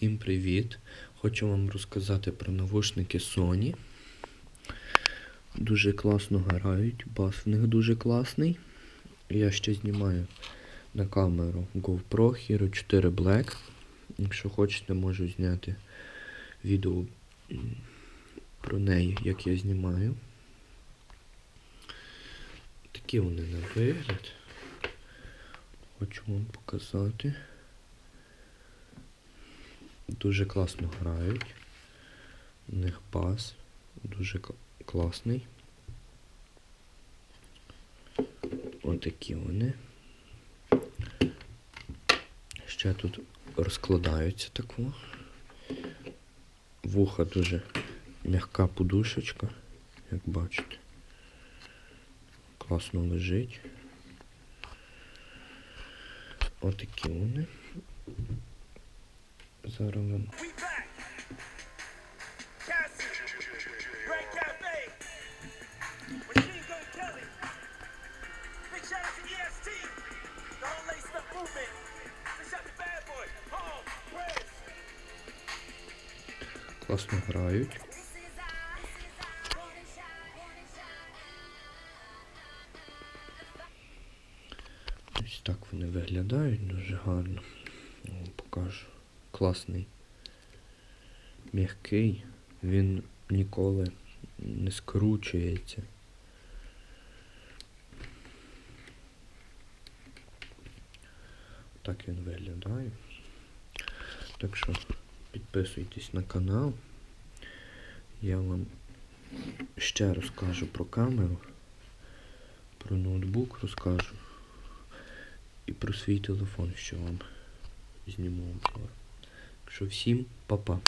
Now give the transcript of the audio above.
Всім привіт! Хочу вам розказати про навушники Sony. Дуже класно грають, бас в них дуже класний. Я ще знімаю на камеру GoPro Hero 4 Black. Якщо хочете, можу зняти відео про неї, як я знімаю. Такі вони на вигляд. Хочу вам показати. Дуже класно грають. У них бас дуже класний. Отакі вони. Ще тут розкладаються таку. Вуха дуже м'яка подушечка, як бачите. Класно лежить. Отакі вони. Press. класно грають. Ось так вони виглядають дуже гарно. Покажу. Класний. М'який. Він ніколи не скручується. Так він виглядає. Так що підписуйтесь на канал. Я вам ще розкажу про камеру, про ноутбук розкажу і про свій телефон, що вам зніму що всім па-па.